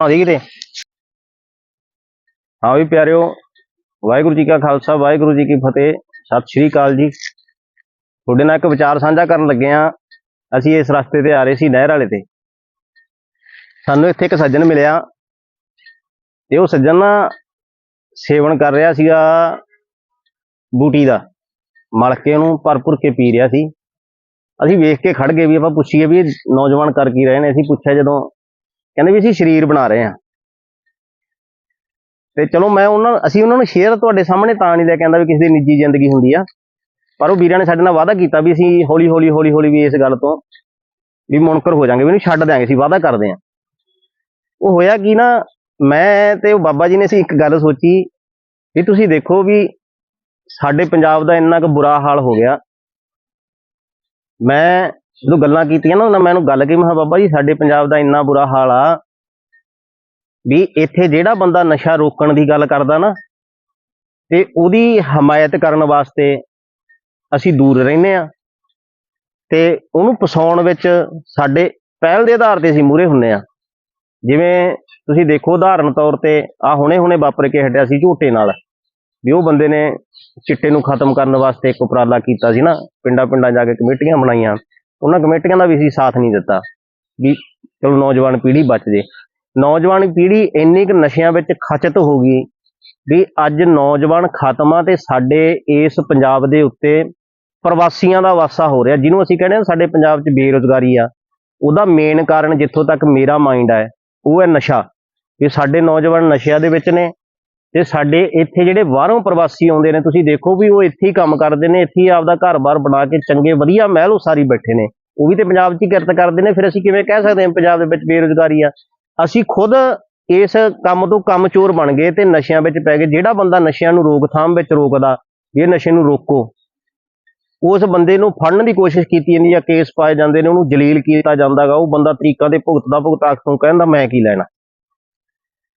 ਆਉਂਦੀ ਕਿਤੇ? ਹਾਂ ਵੀ ਪਿਆਰਿਓ, ਵਾਹਿਗੁਰੂ ਜੀ ਕਾ ਖਾਲਸਾ, ਵਾਹਿਗੁਰੂ ਜੀ ਕੀ ਫਤਿਹ, ਸਤਿ ਸ਼੍ਰੀ ਅਕਾਲ ਜੀ। ਤੁਹਾਡੇ ਨਾਲ ਇੱਕ ਵਿਚਾਰ ਸਾਂਝਾ ਕਰਨ ਲੱਗੇ ਆ ਅਸੀਂ ਇਸ ਰਸਤੇ ਤੇ ਆ ਰਹੇ ਸੀ, ਨਹਿਰ ਵਾਲੇ ਤੇ। ਸਾਨੂੰ ਇੱਥੇ ਇੱਕ ਸੱਜਣ ਮਿਲਿਆ। ਤੇ ਉਹ ਸੱਜਣ ਨਾ ਸੇਵਨ ਕਰ ਰਿਹਾ ਸੀਗਾ ਬੂਟੀ ਦਾ। ਮਲ ਕੇ ਉਹਨੂੰ ਭਰਪੁਰ ਕੇ ਪੀ ਰਿਹਾ ਸੀ। ਅਸੀਂ ਵੇਖ ਕੇ ਖੜ ਗਏ ਵੀ ਆਪਾਂ ਪੁੱਛੀਏ ਵੀ ਇਹ ਨੌਜਵਾਨ ਕਰ ਕੀ ਰਹੇ ਨੇ? ਅਸੀਂ ਪੁੱਛਿਆ ਜਦੋਂ ਕਹਿੰਦੇ ਵੀ ਅਸੀਂ ਸਰੀਰ ਬਣਾ ਰਹੇ ਹਾਂ। ਤੇ ਚਲੋ ਮੈਂ ਉਹਨਾਂ ਅਸੀਂ ਉਹਨਾਂ ਨੂੰ ਸ਼ੇਅਰ ਤੁਹਾਡੇ ਸਾਹਮਣੇ ਤਾਂ ਨਹੀਂ ਲਿਆ ਕਹਿੰਦਾ ਵੀ ਕਿਸੇ ਦੀ ਨਿੱਜੀ ਜ਼ਿੰਦਗੀ ਹੁੰਦੀ ਆ। ਪਰ ਉਹ ਵੀਰਾਂ ਨੇ ਸਾਡੇ ਨਾਲ ਵਾਅਦਾ ਕੀਤਾ ਵੀ ਅਸੀਂ ਹੌਲੀ ਹੌਲੀ ਹੌਲੀ ਹੌਲੀ ਵੀ ਇਸ ਗੱਲ ਤੋਂ ਵੀ ਮੁਨਕਰ ਹੋ ਜਾਾਂਗੇ ਵੀ ਇਹਨੂੰ ਛੱਡ ਦਿਆਂਗੇ, ਅਸੀਂ ਵਾਅਦਾ ਕਰਦੇ ਹਾਂ। ਉਹ ਹੋਇਆ ਕੀ ਨਾ, ਮੈਂ ਤੇ ਉਹ ਬਾਬਾ ਜੀ ਨੇ ਅਸੀਂ ਇੱਕ ਗੱਲ ਸੋਚੀ ਵੀ ਤੁਸੀਂ ਦੇਖੋ ਵੀ ਸਾਡੇ ਪੰਜਾਬ ਦਾ ਇੰਨਾ ਕੁ ਬੁਰਾ ਹਾਲ ਹੋ ਗਿਆ। ਮੈਂ ਜਦੋਂ ਗੱਲਾਂ ਕੀਤੀਆਂ ਨਾ ਉਹਨਾਂ ਮੈਂ ਉਹਨੂੰ ਗੱਲ ਕਹੀ, ਮੈਂ ਕਿਹਾ, ਬਾਬਾ ਜੀ, ਸਾਡੇ ਪੰਜਾਬ ਦਾ ਇੰਨਾ ਬੁਰਾ ਹਾਲ ਆ ਵੀ ਇੱਥੇ ਜਿਹੜਾ ਬੰਦਾ ਨਸ਼ਾ ਰੋਕਣ ਦੀ ਗੱਲ ਕਰਦਾ ਨਾ ਤੇ ਉਹਦੀ ਹਮਾਇਤ ਕਰਨ ਵਾਸਤੇ ਅਸੀਂ ਦੂਰ ਰਹਿੰਦੇ ਆ ਤੇ ਉਹਨੂੰ ਪਸਾਉਣ ਵਿੱਚ ਸਾਡੇ ਪਹਿਲ ਦੇ ਆਧਾਰ ਤੇ ਅਸੀਂ ਮੂਰੇ ਹੁੰਨੇ ਆ। ਜਿਵੇਂ ਤੁਸੀਂ ਦੇਖੋ, ਉਦਾਹਰਨ ਤੌਰ ਤੇ ਆ ਹੁਣੇ ਹੁਣੇ ਵਾਪਰ ਕੇ ਹਟਿਆ ਸੀ ਝੂਟੇ ਨਾਲ ਵੀ ਉਹ ਬੰਦੇ ਨੇ ਚਿੱਟੇ ਨੂੰ ਖਤਮ ਕਰਨ ਵਾਸਤੇ ਇੱਕ ਉਪਰਾਲਾ ਕੀਤਾ ਸੀ ਨਾ ਪਿੰਡਾਂ ਪਿੰਡਾਂ ਜਾ ਕੇ ਕਮੇਟੀਆਂ ਬਣਾਈਆਂ। ਉਹਨਾਂ ਕਮੇਟੀਆਂ ਦਾ ਵੀ ਅਸੀਂ ਸਾਥ ਨਹੀਂ ਦਿੱਤਾ ਵੀ ਚਲੋ ਨੌਜਵਾਨ ਪੀੜ੍ਹੀ ਬਚ ਜੇ। ਨੌਜਵਾਨ ਪੀੜ੍ਹੀ ਇੰਨੀ ਕੁ ਨਸ਼ਿਆਂ ਵਿੱਚ ਖਚਤ ਹੋ ਗਈ ਵੀ ਅੱਜ ਨੌਜਵਾਨ ਖਤਮ ਆ ਤੇ ਸਾਡੇ ਇਸ ਪੰਜਾਬ ਦੇ ਉੱਤੇ ਪ੍ਰਵਾਸੀਆਂ ਦਾ ਵਾਸਾ ਹੋ ਰਿਹਾ, ਜਿਹਨੂੰ ਅਸੀਂ ਕਹਿੰਦੇ ਆ ਸਾਡੇ ਪੰਜਾਬ 'ਚ ਬੇਰੁਜ਼ਗਾਰੀ ਆ। ਉਹਦਾ ਮੇਨ ਕਾਰਨ ਜਿੱਥੋਂ ਤੱਕ ਮੇਰਾ ਮਾਈਂਡ ਹੈ ਉਹ ਹੈ ਨਸ਼ਾ। ਕਿ ਸਾਡੇ ਨੌਜਵਾਨ ਨਸ਼ਿਆਂ ਦੇ ਵਿੱਚ ਨੇ ਤੇ ਸਾਡੇ ਇੱਥੇ ਜਿਹੜੇ ਬਾਹਰੋਂ ਪ੍ਰਵਾਸੀ ਆਉਂਦੇ ਨੇ, ਤੁਸੀਂ ਦੇਖੋ ਵੀ ਉਹ ਇੱਥੇ ਹੀ ਕੰਮ ਕਰਦੇ ਨੇ, ਇੱਥੇ ਹੀ ਆਪਦਾ ਘਰ-ਬਾਰ ਬਣਾ ਕੇ ਚੰਗੇ, ਵਧੀਆ ਮਹਿਲ ਉਸਾਰੀ ਬੈਠੇ ਨੇ। ਉਹ ਵੀ ਤੇ ਪੰਜਾਬ 'ਚ ਹੀ ਕਿਰਤ ਕਰਦੇ ਨੇ, ਫਿਰ ਅਸੀਂ ਕਿਵੇਂ ਕਹਿ ਸਕਦੇ ਹਾਂ ਪੰਜਾਬ ਦੇ ਵਿੱਚ ਬੇਰੁਜ਼ਗਾਰੀ ਆ? ਅਸੀਂ ਖੁਦ ਇਸ ਕੰਮ ਤੋਂ ਕੰਮ ਚੋਰ ਬਣ ਗਏ ਤੇ ਨਸ਼ਿਆਂ ਵਿੱਚ ਪੈ ਗਏ। ਜਿਹੜਾ ਬੰਦਾ ਨਸ਼ਿਆਂ ਨੂੰ ਰੋਕਥਾਮ ਵਿੱਚ ਰੋਕਦਾ ਵੀ ਇਹ ਨਸ਼ੇ ਨੂੰ ਰੋਕੋ, ਉਸ ਬੰਦੇ ਨੂੰ ਫੜਨ ਦੀ ਕੋਸ਼ਿਸ਼ ਕੀਤੀ ਜਾਂਦੀ ਆ, ਕੇਸ ਪਾਏ ਜਾਂਦੇ ਨੇ, ਉਹਨੂੰ ਜਲੀਲ ਕੀਤਾ ਜਾਂਦਾਗਾ, ਉਹ ਬੰਦਾ ਤਰੀਕਾਂ ਦੇ ਭੁਗਤਦਾ ਭੁਗਤਾ ਤੋਂ ਕਹਿੰਦਾ, ਮੈਂ ਕੀ ਲੈਣਾ?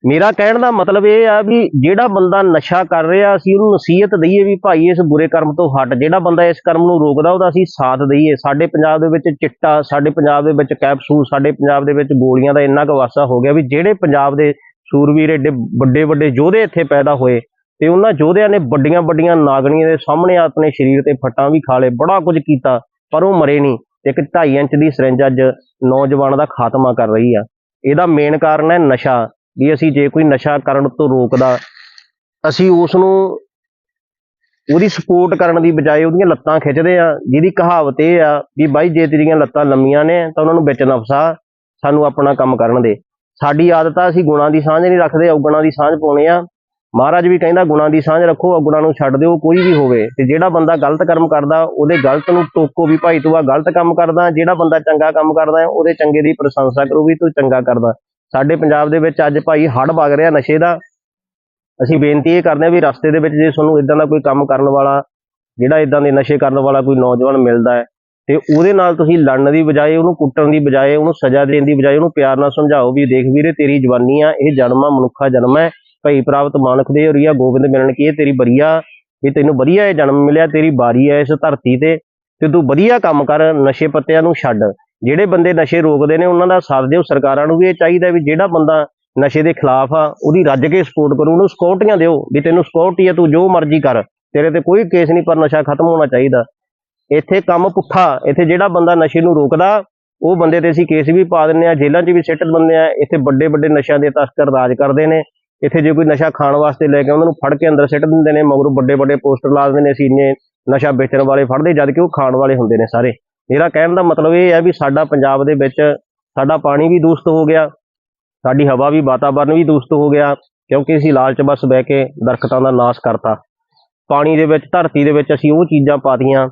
ਮੇਰਾ ਕਹਿਣ ਦਾ ਮਤਲਬ ਇਹ ਆ ਵੀ ਜਿਹੜਾ ਬੰਦਾ ਨਸ਼ਾ ਕਰ ਰਿਹਾ, ਅਸੀਂ ਉਹਨੂੰ ਨਸੀਹਤ ਦਈਏ ਵੀ ਭਾਈ ਇਸ ਬੁਰੇ ਕਰਮ ਤੋਂ ਹਟ। ਜਿਹੜਾ ਬੰਦਾ ਇਸ ਕਰਮ ਨੂੰ ਰੋਕਦਾ, ਉਹਦਾ ਅਸੀਂ ਸਾਥ ਦਈਏ। ਸਾਡੇ ਪੰਜਾਬ ਦੇ ਵਿੱਚ ਚਿੱਟਾ, ਸਾਡੇ ਪੰਜਾਬ ਦੇ ਵਿੱਚ ਕੈਪਸੂਲ, ਸਾਡੇ ਪੰਜਾਬ ਦੇ ਵਿੱਚ ਗੋਲੀਆਂ ਦਾ ਇੰਨਾ ਕੁ ਵਾਸਾ ਹੋ ਗਿਆ ਵੀ ਜਿਹੜੇ ਪੰਜਾਬ ਦੇ ਸੂਰਵੀਰ ਏਡੇ ਵੱਡੇ ਵੱਡੇ ਯੋਧੇ ਇੱਥੇ ਪੈਦਾ ਹੋਏ ਤੇ ਉਹਨਾਂ ਯੋਧਿਆਂ ਨੇ ਵੱਡੀਆਂ ਵੱਡੀਆਂ ਨਾਗਣੀਆਂ ਦੇ ਸਾਹਮਣੇ ਆਪਣੇ ਸਰੀਰ ਤੇ ਫੱਟਾਂ ਵੀ ਖਾ ਲਏ, ਬੜਾ ਕੁਝ ਕੀਤਾ, ਪਰ ਉਹ ਮਰੇ ਨਹੀਂ। ਇੱਕ 2.5 ਇੰਚ ਦੀ ਸਿਰੰਜ ਅੱਜ ਨੌਜਵਾਨ ਦਾ ਖਾਤਮਾ ਕਰ ਰਹੀ ਆ। ਇਹਦਾ ਮੇਨ ਕਾਰਨ ਹੈ ਨਸ਼ਾ। ਵੀ ਅਸੀਂ ਜੇ ਕੋਈ ਨਸ਼ਾ ਕਰਨ ਤੋਂ ਰੋਕਦਾ, ਅਸੀਂ ਉਸ ਨੂੰ ਉਹਦੀ ਸਪੋਰਟ ਕਰਨ ਦੀ ਬਜਾਏ ਉਹਦੀਆਂ ਲੱਤਾਂ ਖਿੱਚਦੇ ਆ ਜਿਹਦੀ ਕਹਾਵਤ ਇਹ ਆ ਵੀ ਬਾਈ ਜੇ ਤੇਰੀਆਂ ਲੱਤਾਂ ਲੰਮੀਆਂ ਨੇ ਤਾਂ ਉਹਨਾਂ ਨੂੰ ਵਿੱਚ ਨਾ ਫਸਾ, ਸਾਨੂੰ ਆਪਣਾ ਕੰਮ ਕਰਨ ਦੇ। ਸਾਡੀ ਆਦਤ ਆ, ਅਸੀਂ ਗੁਣਾਂ ਦੀ ਸਾਂਝ ਨਹੀਂ ਰੱਖਦੇ, ਔਗੁਣਾਂ ਦੀ ਸਾਂਝ ਪਾਉਣੇ ਆ। ਮਹਾਰਾਜ ਵੀ ਕਹਿੰਦਾ, ਗੁਣਾਂ ਦੀ ਸਾਂਝ ਰੱਖੋ, ਔਗੁਣਾਂ ਨੂੰ ਛੱਡ ਦਿਓ, ਕੋਈ ਵੀ ਹੋਵੇ। ਤੇ ਜਿਹੜਾ ਬੰਦਾ ਗਲਤ ਕਰਮ ਕਰਦਾ, ਉਹਦੇ ਗਲਤ ਨੂੰ ਟੋਕੋ ਵੀ ਭਾਈ ਤੂੰ ਆ ਗਲਤ ਕੰਮ ਕਰਦਾ, ਜਿਹੜਾ ਬੰਦਾ ਚੰਗਾ ਕੰਮ ਕਰਦਾ, ਉਹਦੇ ਚੰਗੇ ਦੀ ਪ੍ਰਸ਼ੰਸਾ ਕਰੋ ਵੀ ਤੂੰ ਚੰਗਾ ਕਰਦਾ। ਸਾਡੇ ਪੰਜਾਬ ਦੇ ਵਿੱਚ ਅੱਜ ਭਾਈ ਹੜ ਵਗ ਰਿਹਾ ਨਸ਼ੇ ਦਾ। ਅਸੀਂ ਬੇਨਤੀ ਇਹ ਕਰਦੇ ਹਾਂ ਵੀ ਰਸਤੇ ਦੇ ਵਿੱਚ ਜੇ ਤੁਹਾਨੂੰ ਇਦਾਂ ਦਾ ਕੋਈ ਕੰਮ ਕਰਨ ਵਾਲਾ, ਜਿਹੜਾ ਇਦਾਂ ਦੇ ਨਸ਼ੇ ਕਰਨ ਵਾਲਾ ਕੋਈ ਨੌਜਵਾਨ ਮਿਲਦਾ ਹੈ, ਤੇ ਉਹਦੇ ਨਾਲ ਤੁਸੀਂ ਲੜਨ ਦੀ ਬਜਾਏ, ਉਹਨੂੰ ਕੁੱਟਣ ਦੀ ਬਜਾਏ, ਉਹਨੂੰ ਸਜ਼ਾ ਦੇਣ ਦੀ ਬਜਾਏ, ਉਹਨੂੰ ਪਿਆਰ ਨਾਲ ਸਮਝਾਓ ਵੀ ਦੇਖ ਵੀਰੇ, ਤੇਰੀ ਜਵਾਨੀ ਆ, ਇਹ ਜਨਮ ਆ, ਮਨੁੱਖਾ ਜਨਮ ਹੈ। ਭਈ ਪ੍ਰਾਪਤ ਮਾਨਕ ਦੇ ਹੋਰੀਆ ਗੋਬਿੰਦ ਮਿਲਣ ਕੀ ਇਹ ਤੇਰੀ ਬਰੀਆ ਵੀ ਤੈਨੂੰ ਵਧੀਆ ਇਹ ਜਨਮ ਮਿਲਿਆ, ਤੇਰੀ ਬਾਰੀ ਹੈ ਇਸ ਧਰਤੀ ਤੇ ਤੇ ਤੂੰ ਵਧੀਆ ਕੰਮ ਕਰ, ਨਸ਼ੇ ਪੱਤਿਆਂ ਨੂੰ ਛੱਡ। ਜਿਹੜੇ ਬੰਦੇ ਨਸ਼ੇ ਰੋਕਦੇ ਨੇ, ਉਹਨਾਂ ਦਾ ਸਾਥ ਦਿਓ। ਸਰਕਾਰਾਂ ਨੂੰ ਵੀ ਇਹ ਚਾਹੀਦਾ ਵੀ ਜਿਹੜਾ ਬੰਦਾ ਨਸ਼ੇ ਦੇ ਖਿਲਾਫ ਆ, ਉਹਦੀ ਰੱਜ ਕੇ ਸਪੋਰਟ ਕਰੋ, ਉਹਨੂੰ ਸਕਿਉਰਟੀਆਂ ਦਿਓ ਵੀ ਤੈਨੂੰ ਸਕਿਉਰਟੀ ਆ, ਤੂੰ ਜੋ ਮਰਜ਼ੀ ਕਰ। ਤੇਰੇ ਤੇ ਕੋਈ ਕੇਸ ਨਹੀਂ, ਪਰ ਨਸ਼ਾ ਖਤਮ ਹੋਣਾ ਚਾਹੀਦਾ। ਇੱਥੇ ਕੰਮ ਪੁੱਠਾ, ਇੱਥੇ ਜਿਹੜਾ ਬੰਦਾ ਨਸ਼ੇ ਨੂੰ ਰੋਕਦਾ, ਉਹ ਬੰਦੇ ਤੇ ਅਸੀਂ ਕੇਸ ਵੀ ਪਾ ਦਿੰਦੇ ਆ ਜੇਲ੍ਹਾਂ 'ਚ ਵੀ ਸਿੱਟ ਦਿੰਦੇ ਆ ਇੱਥੇ ਵੱਡੇ ਵੱਡੇ ਨਸ਼ਿਆਂ ਦੇ ਤਸਕਰ ਰਾਜ ਕਰਦੇ ਨੇ। ਇੱਥੇ ਜੇ ਕੋਈ ਨਸ਼ਾ ਖਾਣ ਵਾਸਤੇ ਲੈ ਕੇ ਉਹਨਾਂ ਨੂੰ ਫੜ ਕੇ ਅੰਦਰ ਸਿੱਟ ਦਿੰਦੇ ਨੇ, ਮਗਰੋਂ ਵੱਡੇ ਵੱਡੇ ਪੋਸਟਰ ਲਾ ਦਿੰਦੇ ਨੇ ਅਸੀਂ ਇੰਨੇ ਨਸ਼ਾ ਵੇਚਣ ਵਾਲੇ ਫੜਦੇ, ਜਦ ਕਿ ਉਹ ਖਾਣ ਵਾਲੇ ਹੁੰਦੇ ਨੇ ਸਾਰੇ। ਮੇਰਾ ਕਹਿਣ ਦਾ ਮਤਲਬ ਇਹ ਹੈ ਵੀ ਸਾਡਾ ਪੰਜਾਬ ਦੇ ਵਿੱਚ ਸਾਡਾ ਪਾਣੀ ਵੀ ਦੂਸ਼ਿਤ ਹੋ ਗਿਆ, ਸਾਡੀ ਹਵਾ ਵੀ, ਵਾਤਾਵਰਨ ਵੀ ਦੂਸ਼ਿਤ ਹੋ ਗਿਆ, ਕਿਉਂਕਿ ਅਸੀਂ ਲਾਲਚ ਬਸ ਬਹਿ ਕੇ ਦਰਖਤਾਂ ਦਾ ਨਾਸ਼ ਕਰਤਾ। ਪਾਣੀ ਦੇ ਵਿੱਚ, ਧਰਤੀ ਦੇ ਵਿੱਚ ਅਸੀਂ ਉਹ ਚੀਜ਼ਾਂ ਪਾਤੀਆਂ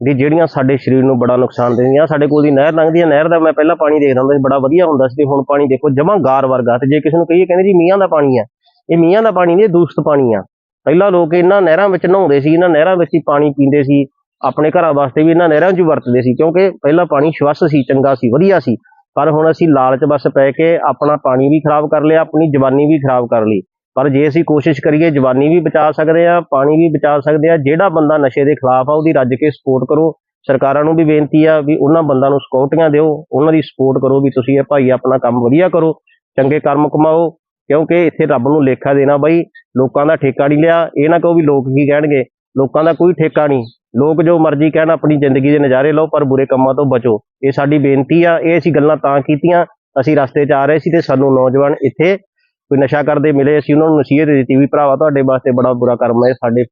ਵੀ ਜਿਹੜੀਆਂ ਸਾਡੇ ਸਰੀਰ ਨੂੰ ਬੜਾ ਨੁਕਸਾਨ ਦਿੰਦੀਆਂ। ਸਾਡੇ ਕੋਲ ਦੀ ਨਹਿਰ ਲੰਘਦੀ ਹੈ ਨਹਿਰ ਦਾ ਮੈਂ ਪਹਿਲਾਂ ਪਾਣੀ ਦੇਖਦਾ ਹੁੰਦਾ ਸੀ, ਬੜਾ ਵਧੀਆ ਹੁੰਦਾ ਸੀ ਤੇ ਹੁਣ ਪਾਣੀ ਦੇਖੋ ਜਮਾਂ ਗਾਰ ਵਰਗਾ। ਤੇ ਜੇ ਕਿਸੇ ਨੂੰ ਕਹੀਏ, ਕਹਿੰਦੇ ਜੀ ਮੀਆਂ ਦਾ ਪਾਣੀ ਆ, ਇਹ ਮੀਆਂ ਦਾ ਪਾਣੀ ਨਹੀਂ, ਇਹ ਦੂਸ਼ਿਤ ਪਾਣੀ ਆ। ਪਹਿਲਾਂ ਲੋਕ ਇਹਨਾਂ ਨਹਿਰਾਂ ਵਿੱਚ ਨਹਾਉਂਦੇ ਸੀ, ਇਹਨਾਂ ਨਹਿਰਾਂ ਵਿੱਚ ਹੀ ਪਾਣੀ ਪੀਂਦੇ ਸੀ। ਆਪਣੇ ਘਰਾਂ ਵਾਸਤੇ ਵੀ ਇਹਨਾਂ ਨਹਿਰਾਂ 'ਚ ਵਰਤਦੇ ਸੀ, ਕਿਉਂਕਿ ਪਹਿਲਾਂ ਪਾਣੀ ਸਵੱਛ ਸੀ, ਚੰਗਾ ਸੀ, ਵਧੀਆ ਸੀ। ਪਰ ਹੁਣ ਅਸੀਂ ਲਾਲਚ ਬਸ ਪੈ ਕੇ ਆਪਣਾ ਪਾਣੀ ਵੀ ਖਰਾਬ ਕਰ ਲਿਆ, ਆਪਣੀ ਜਵਾਨੀ ਵੀ ਖਰਾਬ ਕਰ ਲਈ। ਪਰ ਜੇ ਅਸੀਂ ਕੋਸ਼ਿਸ਼ ਕਰੀਏ ਜਵਾਨੀ ਵੀ ਬਚਾ ਸਕਦੇ ਆ, ਪਾਣੀ ਵੀ ਬਚਾ ਸਕਦੇ ਆ, ਜਿਹੜਾ ਬੰਦਾ ਨਸ਼ੇ ਦੇ ਖਿਲਾਫ ਆ, ਉਹਦੀ ਰੱਜ ਕੇ ਸਪੋਰਟ ਕਰੋ। ਸਰਕਾਰਾਂ ਨੂੰ ਵੀ ਬੇਨਤੀ ਆ ਵੀ ਉਹਨਾਂ ਬੰਦਾਂ ਨੂੰ ਸਿਕਿਉਰਟੀਆਂ ਦਿਓ, ਉਹਨਾਂ ਦੀ ਸਪੋਰਟ ਕਰੋ ਵੀ ਤੁਸੀਂ ਇਹ ਭਾਈ ਆਪਣਾ ਕੰਮ ਵਧੀਆ ਕਰੋ, ਚੰਗੇ ਕਰਮ ਕਮਾਓ, ਕਿਉਂਕਿ ਇੱਥੇ ਰੱਬ ਨੂੰ ਲੇਖਾ ਦੇਣਾ ਬਾਈ, ਲੋਕਾਂ ਦਾ ਠੇਕਾ ਨਹੀਂ ਲਿਆ, ਇਹ ਨਾ ਕਹੋ ਵੀ ਲੋਕ ਕੀ ਕਹਿਣਗੇ, ਲੋਕਾਂ ਦਾ ਕੋਈ ਠੇਕਾ ਨਹੀਂ। ਲੋਕ ਜੋ ਮਰਜ਼ੀ ਕਹਿਣ, ਆਪਣੀ ਜ਼ਿੰਦਗੀ ਦੇ ਨਜ਼ਾਰੇ ਲਓ, ਪਰ ਬੁਰੇ ਕੰਮਾਂ ਤੋਂ ਬਚੋ। ਇਹ ਸਾਡੀ ਬੇਨਤੀ ਆ, ਇਹ ਅਸੀਂ ਗੱਲਾਂ ਤਾਂ ਕੀਤੀਆਂ, ਅਸੀਂ ਰਸਤੇ 'ਚ ਆ ਰਹੇ ਸੀ ਤੇ ਸਾਨੂੰ ਨੌਜਵਾਨ ਇੱਥੇ ਕੋਈ ਨਸ਼ਾ ਕਰਦੇ ਮਿਲੇ, ਅਸੀਂ ਉਹਨਾਂ ਨੂੰ ਨਸੀਹਤ ਦਿੱਤੀ ਵੀ ਭਰਾਵਾ, ਤੁਹਾਡੇ ਵਾਸਤੇ ਬੜਾ ਬੁਰਾ ਕਰਮ ਹੈ, ਸਾਡੇ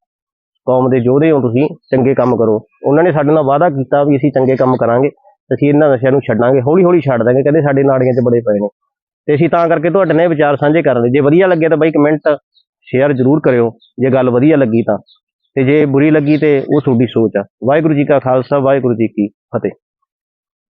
ਕੌਮ ਦੇ ਯੋਧੇ ਹੋ ਤੁਸੀਂ, ਚੰਗੇ ਕੰਮ ਕਰੋ। ਉਹਨਾਂ ਨੇ ਸਾਡੇ ਨਾਲ ਵਾਅਦਾ ਕੀਤਾ ਵੀ ਅਸੀਂ ਚੰਗੇ ਕੰਮ ਕਰਾਂਗੇ, ਅਸੀਂ ਇਹਨਾਂ ਨਸ਼ਿਆਂ ਨੂੰ ਛੱਡਾਂਗੇ ਹੌਲੀ ਹੌਲੀ ਛੱਡ ਦਾਂਗੇ, ਕਹਿੰਦੇ ਸਾਡੇ ਨਾੜੀਆਂ 'ਚ ਬੜੇ ਪਏ ਨੇ। ਤੇ ਅਸੀਂ ਤਾਂ ਕਰਕੇ ਤੁਹਾਡੇ ਨਾਲ ਵਿਚਾਰ ਸਾਂਝੇ ਕਰਨ ਲਈ ਜੇ ਵਧੀਆ ਲੱਗੇ ਤਾਂ ਬਾਈ ਕਮੈਂਟ ਸ਼ੇਅਰ ਜ਼ਰੂਰ ਕਰਿਓ, ਜੇ ਗੱਲ ਵਧੀਆ ਲੱਗੀ ਤਾਂ। ਤੇ ਜੇ ਬੁਰੀ ਲੱਗੀ ਤੇ ਉਹ ਤੁਹਾਡੀ ਸੋਚ ਆ। ਵਾਹਿਗੁਰੂ ਜੀ ਕਾ ਖਾਲਸਾ, ਵਾਹਿਗੁਰੂ ਜੀ ਕੀ ਫਤਿਹ।